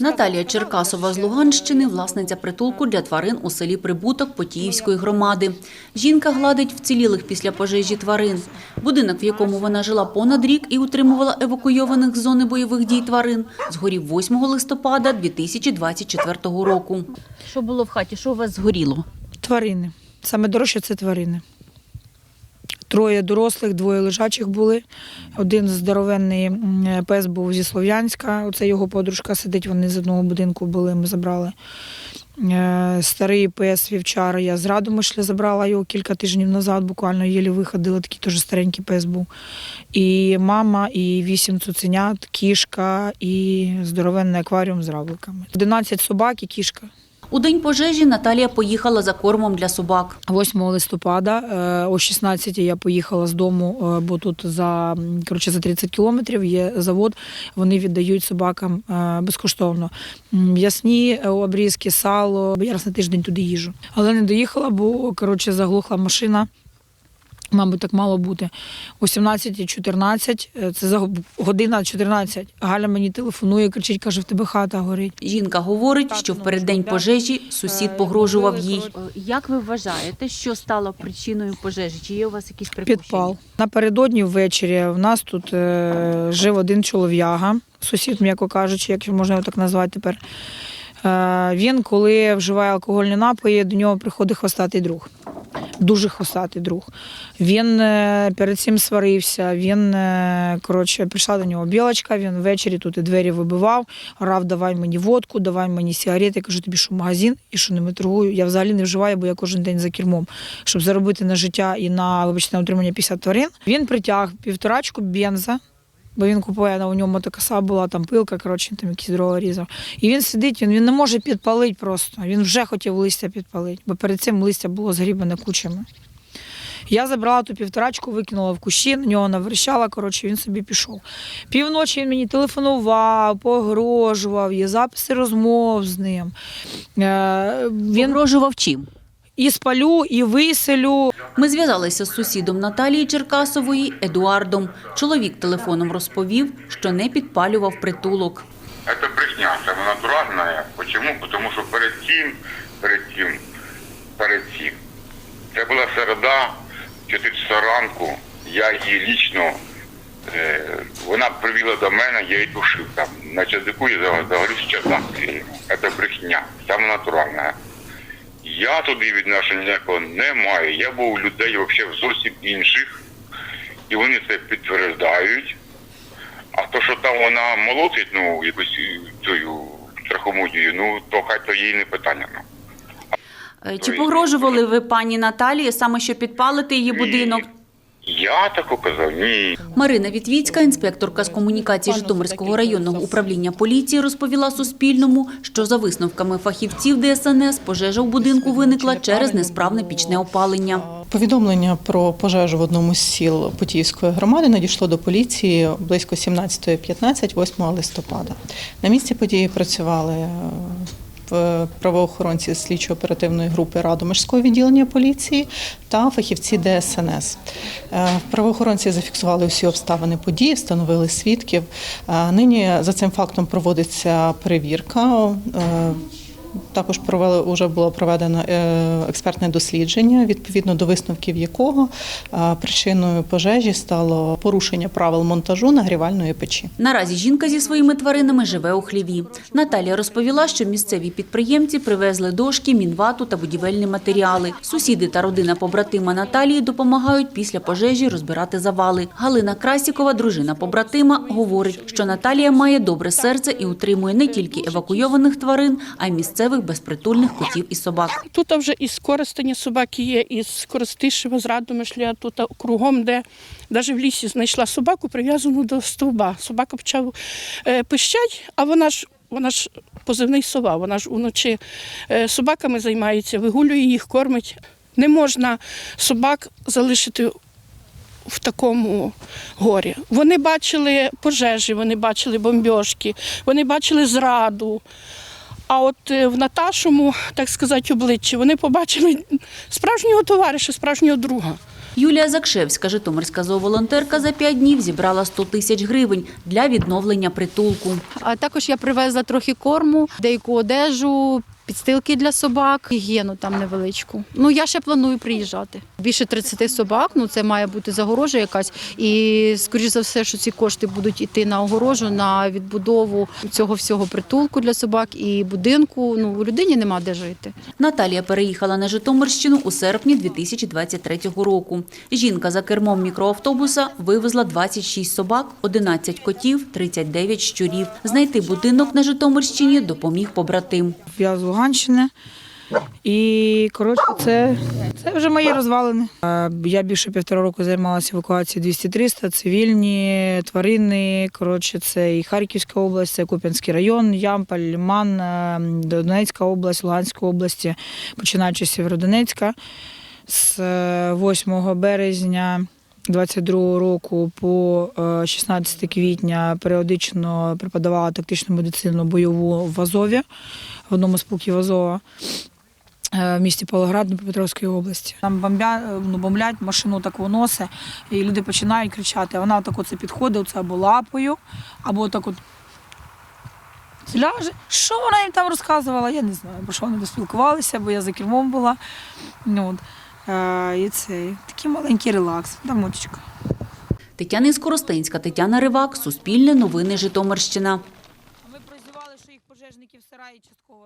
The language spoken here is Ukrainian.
Наталія Черкасова з Луганщини, власниця притулку для тварин у селі Прибуток Потіївської громади. Жінка гладить вцілілих після пожежі тварин. Будинок, в якому вона жила понад рік і утримувала евакуйованих з зони бойових дій тварин, згорів 8 листопада 2024 року. Що було в хаті? Що у вас згоріло? Тварини. Саме дорожче це тварини. Троє дорослих, двоє лежачих були. Один здоровенний пес був зі Слов'янська. Оце його подружка сидить, вони з одного будинку були, ми забрали. Е, Старий пес вівчар, я з Радомишля забрала його кілька тижнів назад, буквально єлі виходила, такий теж старенький пес був. І мама, і вісім цуценят, кішка, і здоровенний акваріум з равликами. 11 собак і кішка. У день пожежі Наталія поїхала за кормом для собак. 8 листопада е, о 16 я поїхала з дому, е, бо тут за, коротше, за 30 кілометрів є завод, вони віддають собакам е, безкоштовно. М'ясні обрізки, сало. Я раз на тиждень туди їжу. Але не доїхала, бо коротше, заглухла машина. Мабуть, так мало бути. О 17.14, е, це за година 14. Галя мені телефонує, кричить, каже, в тебе хата горить. Жінка говорить, що в переддень пожежі сусід погрожував їй. Як ви вважаєте, що стало причиною пожежі? Чи є у вас якісь припущення? Підпал. Напередодні ввечері в нас тут е, жив один чолов'яга, сусід, м'яко кажучи, якщо можна його так назвати тепер. Е, він, коли вживає алкогольні напої, до нього приходить хвостатий друг. Дуже хвостатий друг. Він е, перед цим сварився. Він е, коротше прийшла до нього білочка. Він ввечері тут і двері вибивав, рав, давай мені водку, давай мені сигарети. Я кажу, тобі що магазин і що ними торгую. Я взагалі не вживаю, бо я кожен день за кермом, щоб заробити на життя і на вибачте на утримання 50 тварин. Він притяг півторачку бенза. Бо він купує, у нього мотокоса була, там пилка, коротше, там якісь дрова різав. І він сидить, він, він не може підпалити просто. Він вже хотів листя підпалити, бо перед цим листя було згрібане кучами. Я забрала ту півторачку, викинула в кущі, на нього наверщала, коротше, він собі пішов. Півночі він мені телефонував, погрожував, є записи розмов з ним. Е, Він Погрожував чим? І спалю, і виселю. Ми зв'язалися з сусідом Наталії Черкасової Едуардом. Чоловік телефоном розповів, що не підпалював притулок. Это брехня, самонатуральная. Почему? Потому що перед цим, перед цим, перед цим. Це була середа, 4 часа ранку. Я її лічно, е, вона привела до мене, я її душив там. На чадику я за- загорівся чадак. Це брехня, самонатуральна. Я туди відношення ніякого не маю. Я був у людей взагалі зовсім інших, і вони це підтверждають. А то, що там вона молотить, ну, якусь е, цю трахомудію, ну, то хай то їй не питання. Ну. Е, Чи погрожували ви пані Наталії саме що підпалити її будинок? Я так казав, ні. Марина Вітвіцька, інспекторка з комунікації Житомирського районного управління поліції, розповіла Суспільному, що за висновками фахівців ДСНС пожежа в будинку виникла через несправне пічне опалення. Повідомлення про пожежу в одному з сіл Путівської громади надійшло до поліції близько 17.15, 8 листопада. На місці події працювали е, правоохоронці слідчо-оперативної групи Радомирського відділення поліції та фахівці ДСНС. Е, Правоохоронці зафіксували всі обставини події, встановили свідків. Е, Нині за цим фактом проводиться перевірка. Також провели вже було проведено е, експертне дослідження, відповідно до висновків якого е, причиною пожежі стало порушення правил монтажу нагрівальної печі. Наразі жінка зі своїми тваринами живе у хліві. Наталія розповіла, що місцеві підприємці привезли дошки, мінвату та будівельні матеріали. Сусіди та родина побратима Наталії допомагають після пожежі розбирати завали. Галина Красікова, дружина побратима, говорить, що Наталія має добре серце і утримує не тільки евакуйованих тварин, а й місцевих безпритульних котів і собак. Тут вже і з Коростеня собаки є, і з Коростишева, з Радомишля, тут кругом, де навіть в лісі знайшла собаку, прив'язану до стовба. Собака почав е, пищать, а вона ж. Вона ж позивний сова, вона ж уночі е, собаками займається, вигулює їх, кормить. Не можна собак залишити в такому горі. Вони бачили пожежі, вони бачили бомбьошки, вони бачили зраду. А от е, в Наташому, так сказати, обличчі вони побачили справжнього товариша, справжнього друга. Юлія Закшевська, житомирська зооволонтерка, за п'ять днів зібрала 100 тисяч гривень для відновлення притулку. А також я привезла трохи корму, деяку одежу, підстилки для собак, гігієну там невеличку. Ну я ще планую приїжджати. Більше 30 собак. Ну це має бути загорожа якась. І скоріш за все, що ці кошти будуть йти на огорожу, на відбудову цього всього притулку для собак і будинку. Ну у людині нема де жити. Наталія переїхала на Житомирщину у серпні 2023 року. Жінка за кермом мікроавтобуса вивезла 26 собак, 11 котів, 39 щурів. Знайти будинок на Житомирщині допоміг побратим. Я з Луганщини. І коротше, це, це вже мої розвалини. Е, Я більше півтора року займалася евакуацією 200-300, цивільні, тварини. Коротше, це і Харківська область, це Куп'янський район, Ямполь, Лиман, е, Донецька область, Луганська області, починаючи з Сєвєродонецька. З е, 8 березня 22 року по е, 16 квітня періодично преподавала тактичну медицину бойову в Азові, в одному з полків Азова е, в місті Павлоград Дніпропетровської області. Там бомбя, ну, бомблять, машину так виносить, і люди починають кричати. Вона так оце підходить, оце або лапою, або так от ляже. Що вона їм там розказувала, я не знаю, бо що вони доспілкувалися, бо я за кермом була. Ну, от. Е, і цей такий маленький релакс, дамочка. Тетяна Іскоростенська, Тетяна Ривак, Суспільне новини Житомирщина. Ми прозівали, що їх пожежників сараї частково